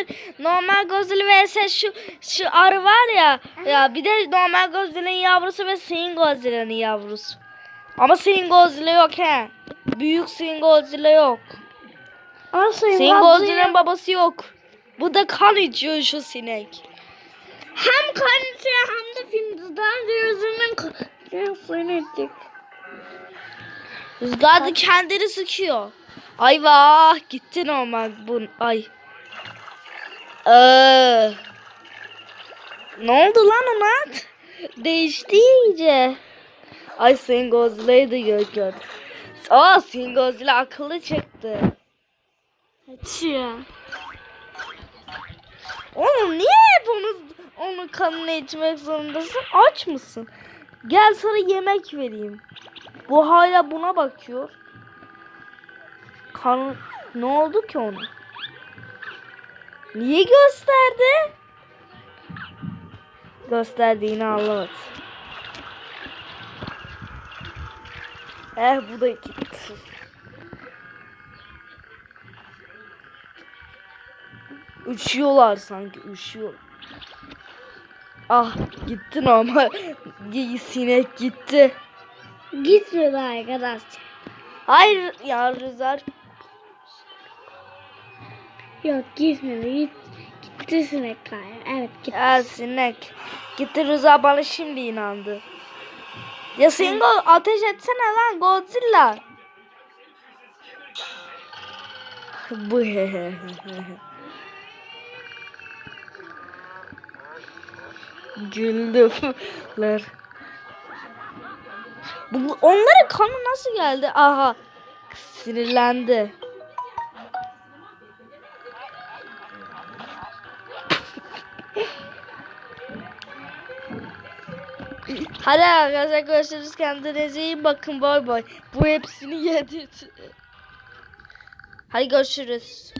Hayır normal Godzilla vs şu şu arı var ya. Ya bir de normal Godzilla'nın yavrusu ve Shin Godzilla'nın yavrusu. Ama Shin Godzilla yok he. Büyük Shin Godzilla yok. Shin Godzilla'nın babası yok. Bu da kan içiyor şu sinek. Hem kanıtı hem de filmden yüzünün suyunu içecek. Rüzgar da kendini sıkıyor. Ay vah gitti normal bu ay. Ee, ne oldu lan ona? Değişti iyice. Ay da gör gör. Aa Sin Godzilla akıllı çıktı. Açıyor. Oğlum niye hep onu, onun kanını içmek zorundasın? Aç mısın? Gel sana yemek vereyim. Bu hala buna bakıyor. Kan ne oldu ki ona? Niye gösterdi? Gösterdiğini anlamadı. Eh bu da gitti. Uçuyorlar sanki uçuyor. Ah gitti normal. Sinek gitti. Gitmiyor arkadaşlar. Hayır ya Rızar. Yok gitmedi. Git, gitti sinek galiba. Evet gitti. Ya sinek. Gitti Rıza bana şimdi inandı. Ya sen go- ateş etsene lan Godzilla. Bu Güldüler. Bu, onların kanı nasıl geldi? Aha. Sinirlendi. Hadi arkadaşlar görüşürüz. Kendinize iyi bakın. Bay bay. Bu hepsini yedirdi. Hadi görüşürüz.